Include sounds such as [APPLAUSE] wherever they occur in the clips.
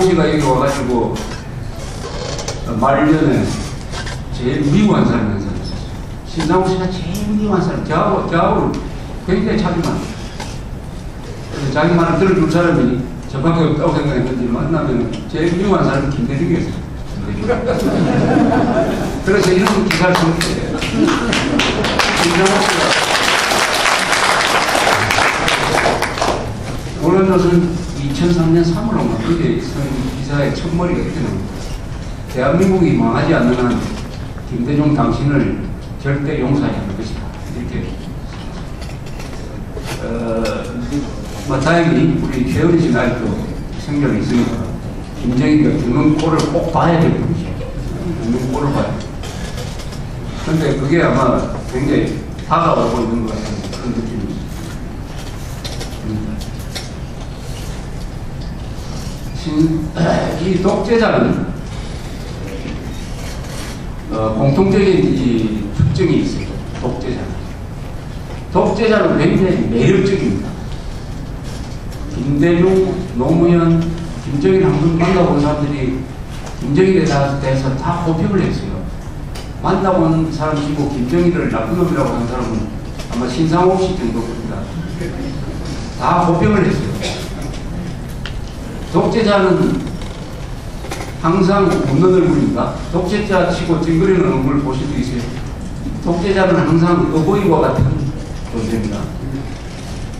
씨가 여기 와가지고 말년에 제일 미워한 사람이 한 사람. 신상호 씨가 제일 미워한 사람. 저하고, 저하고 굉장히 많아요. 그래서 자기 말을 들어줄 사람이 저밖에 없다고 생각했는데 만나면 제일 미워한 사람이 김대중이었어요. [LAUGHS] 그래서 이런 기사를 썼어요. 신상호 씨가 오늘은 2003년 3월인가 그게 기사의 첫머리가 이렇게 나옵니다. 대한민국이 망하지 않는 한 김대중 당신을 절대 용서하지 않을 것이다. 이렇게 어, 뭐 다행히 우리 최은희 씨 나이도 생명이 있으니까 김정희가 죽는 꼴을 꼭 봐야 될 분이죠. 죽는 꼴을 봐야 돼. 근데 그게 아마 굉장히 다가오고 있는 것 같은 그런 느낌이 듭니다. 신, 이 독재자는 어, 공통적인 이 특징이 있어요. 독재자는. 독재자는 굉장히 매력적입니다. 김대중, 노무현, 김정일 한 번 만나본 사람들이 김정일에 대해서 다 호평을 했어요. 만나본 사람 치고 김정일을 나쁜 놈이라고 하는 사람은 아마 신상호 씨 정도 겁니다. 다 호평을 했어요. 독재자는 항상 웃는 얼굴입니다. 독재자 치고 찡그리는 얼굴 보실 수 있어요. 독재자는 항상 어버이와 같은 존재입니다.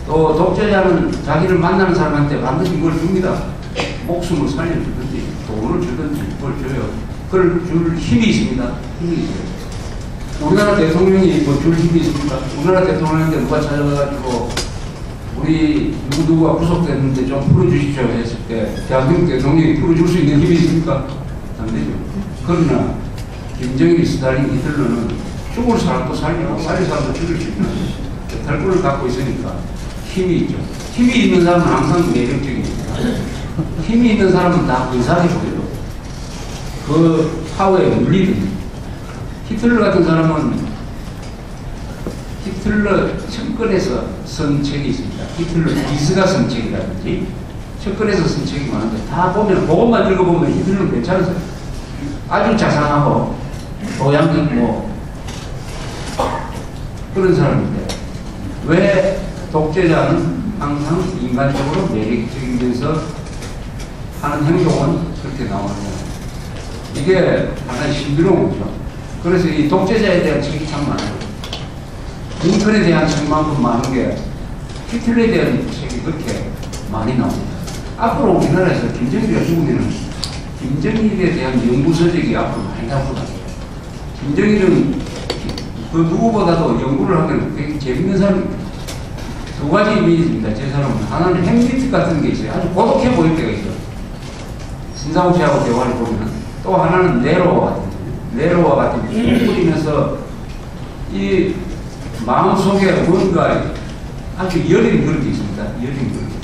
또 독재자는 자기를 만나는 사람한테 반드시 뭘 줍니다. 목숨을 살려주든지 돈을 주든지 뭘 줘요. 그걸 줄 힘이 있습니다. 힘이 있어요. 우리나라 대통령이 뭐 줄 힘이 있습니까? 우리나라 대통령한테 누가 찾아가가지고 우리 누구누구가 구속됐는데 좀 풀어주십시오 했을 때 대한민국 대통령이 풀어줄 수 있는 힘이 있습니까? 안 되죠. 그러나 김정일, 스탈린, 히틀러는 죽을 사람도 살리고 살릴 사람도 죽일 수 있는 탈구를 갖고 있으니까 힘이 있죠. 힘이 있는 사람은 항상 매력적입니다. 힘이 있는 사람은 다 의상해 보여요. 그 파워에 물리든 히틀러 같은 사람은 히틀러 측근에서 쓴 책이 있습니다. 히틀러 기스가 쓴 책이라든지 측근에서 쓴 책이 많은데 다 보면 그것만 읽어보면 히틀러는 괜찮으세요. 아주 자상하고 보양 있고 그런 사람인데 왜 독재자는 항상 인간적으로 매력적이면서 하는 행동은 그렇게 나오느냐 이게 하나의 신비로운 거죠. 그래서 이 독재자에 대한 책이 참 많아요. 링컨에 대한 책만큼 많은 게 히틀러에 대한 책이 그렇게 많이 나옵니다. 앞으로 우리나라에서 김정일이가 죽으면 김정일에 대한 연구 서적이 앞으로 많이 나올 것 같아요. 김정일은 그 누구보다도 연구를 하면 되게 재밌는 사람입니다. 두 가지 이미지입니다. 제 사람은. 하나는 햄릿 같은 게 있어요. 아주 고독해 보일 때가 있어요. 신상욱 씨하고 대화를 보면. 또 하나는 네로와 같은, 네로와 같은, 뿌리면서 이 마음속에 뭔가 아주 여린 그런 게 있습니다. 여린 그런 게.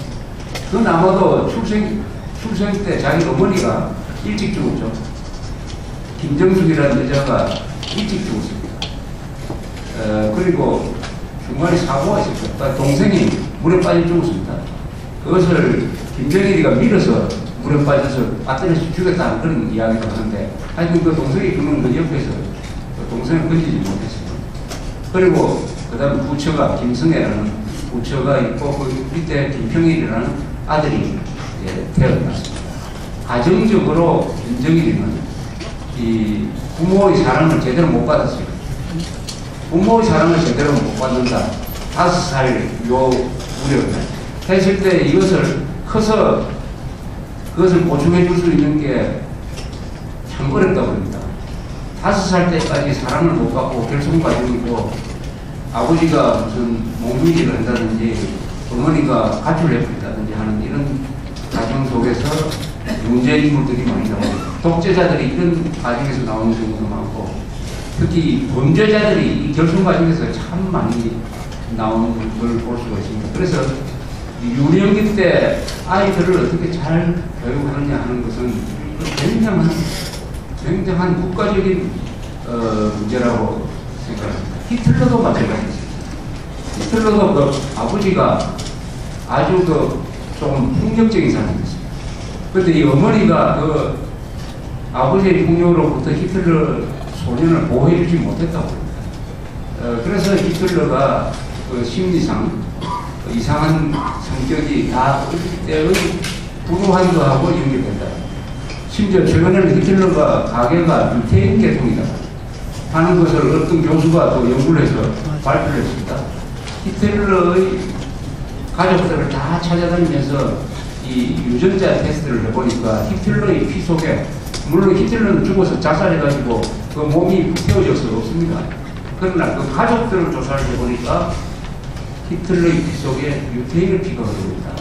그건 아마도 출생, 출생 때 자기 어머니가 일찍 죽었죠. 김정숙이라는 여자가 일찍 죽었습니다. 어, 그리고 중간에 사고가 있었죠. 동생이 물에 빠져 죽었습니다. 그것을 김정일이가 밀어서 물에 빠져서 빠뜨려서 죽였다는 그런 이야기를 하는데, 하여튼 그 동생이 죽는 그 옆에서 그 동생을 건지지 못했어요. 그리고 그 다음 부처가 김승혜라는 부처가 있고 그 밑에 김평일이라는 아들이 예, 태어났습니다. 가정적으로 김정일이는 이 부모의 사랑을 제대로 못 받았어요. 부모의 사랑을 제대로 못 받는다. 다섯 살요 무렵에 했을 때 이것을 커서 그것을 보충해 줄 수 있는 게 참 어렵다고 합니다. 다섯 살 때까지 사랑을 못 받고 결손 가지고 있고 아버지가 무슨 몸무리를 한다든지 어머니가 가출을 해버린다든지 하는 이런 가정 속에서 문제 인물들이 많이 나오고 독재자들이 이런 과정에서 나오는 경우도 많고 특히 범죄자들이 이 결손 과정에서 참 많이 나오는 걸 볼 수가 있습니다. 그래서 유년기 때 아이들을 어떻게 잘 교육하느냐 하는 것은 굉장한 굉장한 국가적인 어, 문제라고 생각합니다. 히틀러도 마찬가지입니다. 히틀러도 그 아버지가 아주 그 조금 폭력적인 사람이었습니다. 근데 이 어머니가 그 아버지의 폭력으로부터 히틀러 소년을 보호해주지 못했다고 합니다. 어, 그래서 히틀러가 그 심리상 그 이상한 성격이 다 어릴 때의 불우한도 하고 연결된다. 심지어 최근에는 히틀러가 가게가 유태인 계통이다. 하는 것을 어떤 교수가 또 연구를 해서 발표를 했습니다. 히틀러의 가족들을 다 찾아다니면서 이 유전자 테스트를 해보니까 히틀러의 피 속에 물론 히틀러는 죽어서 자살해가지고 그 몸이 태워져서 없습니다. 그러나 그 가족들을 조사를 해보니까 히틀러의 피 속에 유태인의 피가 흐르고 있다.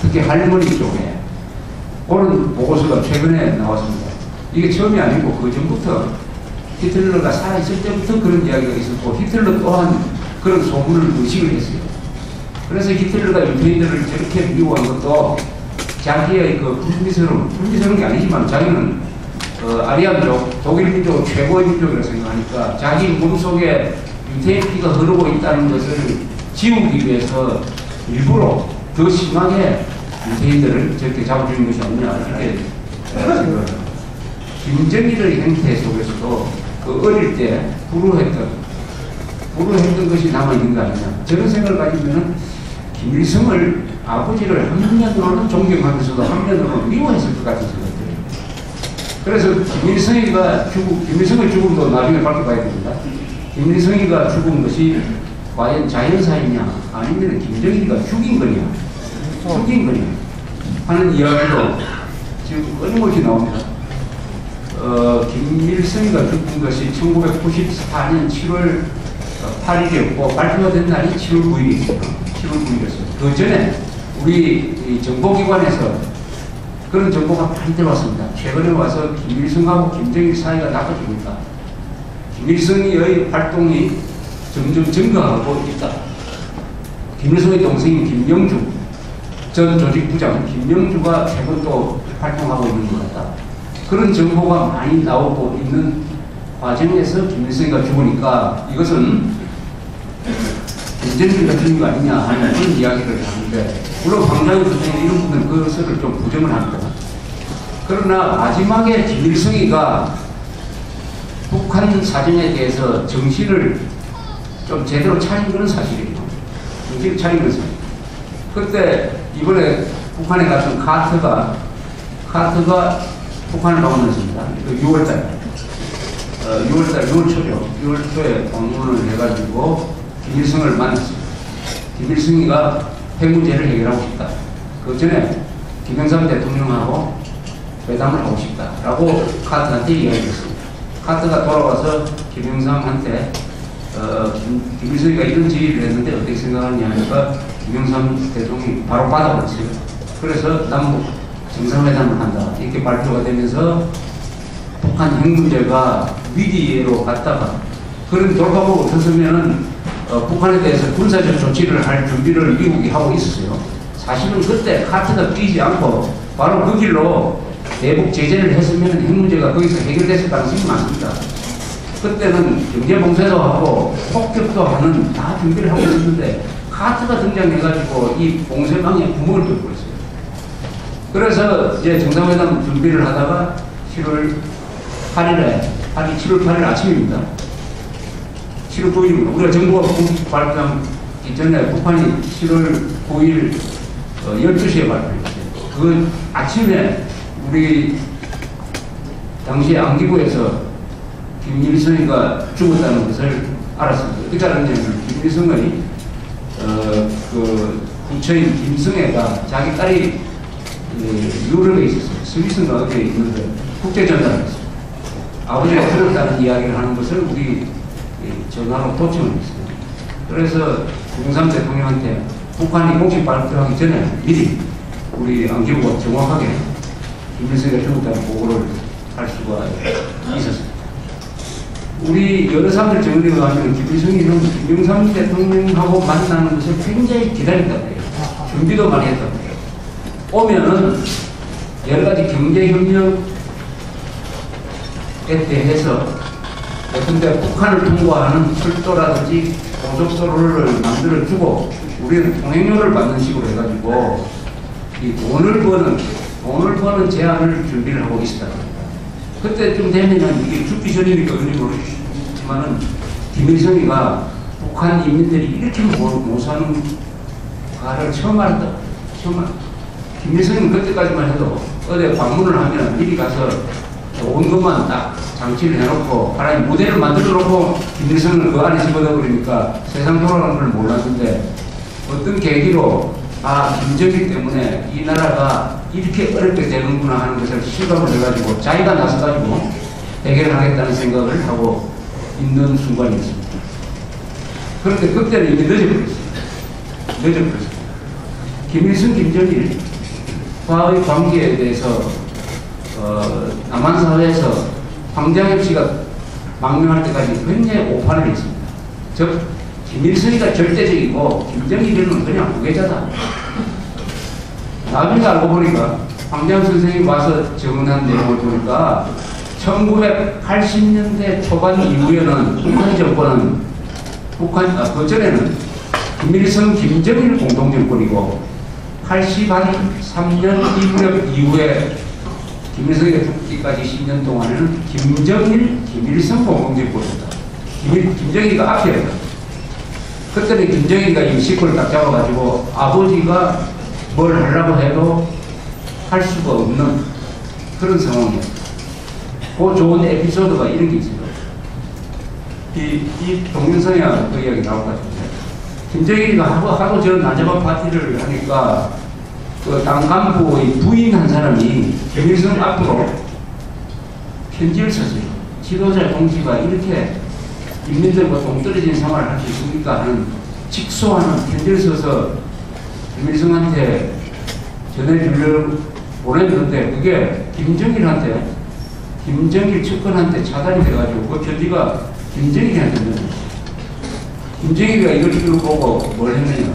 특히 할머니 쪽에 그런 보고서가 최근에 나왔습니다. 이게 처음이 아니고 그 전부터 히틀러가 살아있을 때부터 그런 이야기가 있었고 히틀러 또한 그런 소문을 의식을 했어요. 그래서 히틀러가 유태인들을 저렇게 미워한 것도 자기의 그 불미스러움, 불미스러운 게 아니지만 자기는 어, 아리안족, 독일 민족 최고의 민족이라고 생각하니까 자기 몸속에 유태인 피가 흐르고 있다는 것을 지우기 위해서 일부러 더 심하게 유태인들을 저렇게 잡아주는 것이 아니냐 이렇게 김정일의 행태 속에서도 그 어릴 때 불우했던 불우했던 것이 남아있는 거 아니냐 저런 생각을 가지면은 김일성을 아버지를 한면으로는 존경하면서도 한면으로는 미워했을 것 같은 생각이 들어요. 그래서 김일성이가 죽음, 김일성의 죽음도 나중에 밝혀봐야 됩니다. 김일성이가 죽은 것이 과연 자연사이냐 아니면 김정일이가 죽인 거냐 죽인 거냐 하는 이야기도 지금 끊임없이 나옵니다. 어, 김일성이가 죽은 것이 1994년 7월 8일이었고 발표가 된 날이 7월 9일이었어요. 7월 9일이었어요. 그 전에 우리 이 정보기관에서 그런 정보가 많이 들어왔습니다. 최근에 와서 김일성하고 김정일 사이가 나빠지고 있다. 김일성의 활동이 점점 증가하고 있다. 김일성의 동생인 김명주 전 조직부장 김명주가 최근 또 활동하고 있는 것 같다. 그런 정보가 많이 나오고 있는 과정에서 김일성이가 죽으니까 이것은 김정일이가 죽은 거 아니냐 하는 그런 이야기를 하는데 물론 황장희 선생님 이런 분은 그것을 좀 부정을 합니다. 그러나 마지막에 김일성이가 북한 사정에 대해서 정신을 좀 제대로 차린 것은 사실이에요. 정신을 차린 것은. 그때 이번에 북한에 갔던 카트가 카트가 북한을 방문했습니다. 그 6월달. 어, 6월달, 6월 초죠. 6월 초에 방문을 해가지고 김일성을 만났습니다. 김일성이가 핵 문제를 해결하고 싶다. 그 전에 김영삼 대통령하고 회담을 하고 싶다라고 카트한테 이야기했습니다. 카트가 돌아와서 김영삼한테 어, 김, 김일성이가 이런 제의를 했는데 어떻게 생각하냐 하니까 김영삼 대통령이 바로 받아버렸어요. 그래서 남북 정상회담을 한다. 이렇게 발표가 되면서 북한 핵 문제가 위기로 갔다가 그런 돌파구가 없었으면은 어, 북한에 대해서 군사적 조치를 할 준비를 미국이 하고 있었어요. 사실은 그때 카트가 뛰지 않고 바로 그 길로 대북 제재를 했으면 핵 문제가 거기서 해결됐을 가능성이 많습니다. 그때는 경제 봉쇄도 하고 폭격도 하는 다 준비를 하고 있었는데 카트가 등장해가지고 이 봉쇄망에 구멍을 뚫고 있어요. 그래서 이제 정상회담 준비를 하다가 7월 8일에, 8일, 7월 8일 아침입니다. 7월 9일입니다. 우리가 정부가 발표하기 전에 북한이 7월 9일 어, 12시에 발표했어요. 그 아침에 우리 당시 안기부에서 김일성이가 죽었다는 것을 알았습니다. 알았냐면 김일성의 어, 그 부처인 김성애가 자기 딸이 그 유럽에 있었어요. 스위스인가 어디에 있는데 국제전단을 했어요. 아버지가 죽었다는 이야기를 하는 것을 우리 전화로 도청을 했어요. 그래서 김영삼 대통령한테 북한이 공식 발표하기 전에 미리 우리 안기부가 정확하게 김일성이가 죽었다는 보고를 할 수가 있었습니다. 우리 여러 사람들 정리해 가면 김일성이는 김영삼 대통령하고 만나는 것을 굉장히 기다렸단 말이에요. 준비도 많이 했단 말이에요. 오면은 여러 가지 경제 협력에 대해서 근데 북한을 통과하는 철도라든지 고속도로를 만들어주고 우리는 통행료를 받는 식으로 해가지고 이 돈을 버는 돈을 버는 제안을 준비를 하고 있었다. 그때쯤 되면은 이게 죽기 전이니까 그런지 모르겠지만은 김일성이가 북한 인민들이 이렇게 못, 못 사는 가를 처음 알았다. 처음 알. 김일성은 그때까지만 해도 어디 방문을 하면 미리 가서 온 것만 딱 장치를 해놓고 하나의 무대를 만들어 놓고 김일성을 그 안에 집어넣어 버리니까 세상 돌아가는 걸 몰랐는데 어떤 계기로 아 김정일 때문에 이 나라가 이렇게 어렵게 되는구나 하는 것을 실감을 해가지고 자기가 나서가지고 해결하겠다는 생각을 하고 있는 순간이었습니다. 그런데 그때는 이미 늦어버렸어요. 늦어버렸습니다. 김일성, 김정일 과의 관계에 대해서 어, 남한 사회에서 황장엽 씨가 망명할 때까지 굉장히 오판을 했습니다. 즉 김일성이가 절대적이고 김정일은 그냥 후계자다. 나중에 알고 보니까 황장 선생이 와서 증언한 내용을 보니까 1980년대 초반 이후에는 북한 정권은 북한 아, 그 전에는 김일성, 김정일 공동 정권이고 83년 이후에, 이후에 김일성이 죽기까지 10년 동안에는 김정일, 김일성 공동 정권이었다. 김일, 김정일이가 앞이었다. 그때는 김정일이가 임시권을 딱 잡아가지고 아버지가 뭘 하려고 해도 할 수가 없는 그런 상황이었다. 그 좋은 에피소드가 이런 게 있어요. 이, 이 동영상에 그 이야기 나올 것 같은데. 김정일이가 하고, 하고 저 난자반 파티를 하니까 그 당 간부의 부인 한 사람이 김일성 앞으로 편지를 썼어요. 지도자 동지가 이렇게 인민들과 동떨어진 생활을 할 수 있습니까? 하는 직소하는 편지를 써서 김일성한테 전해주려고 보냈는데 그게 김정일한테 김정일 측근한테 차단이 돼가지고 그 편지가 김정일한테. 김정일이가 이걸 이걸 보고 뭘 했느냐.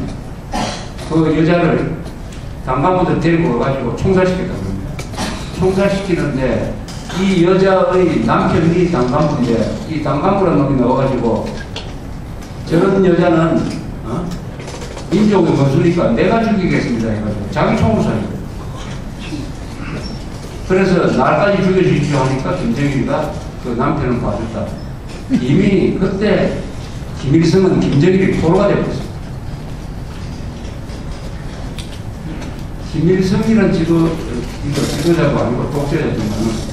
그 여자를 당간부들 데리고 와가지고 총살시켰다고 합니다. 총살시키는데 이 여자의 남편이 당간부인데 이 당간부라는 놈이 나와가지고 저런 여자는 어? 민족의 원수니까 내가 죽이겠습니다 해가지고 자기 총을 쏴요. 그래서 날까지 죽여주십시오 하니까 김정일이가 그 남편을 봐줬다. 이미 그때 김일성은 김정일이 포로가 되었습니다. 김일성이라는 지도, 이거 지도자도 아니고 독재자지만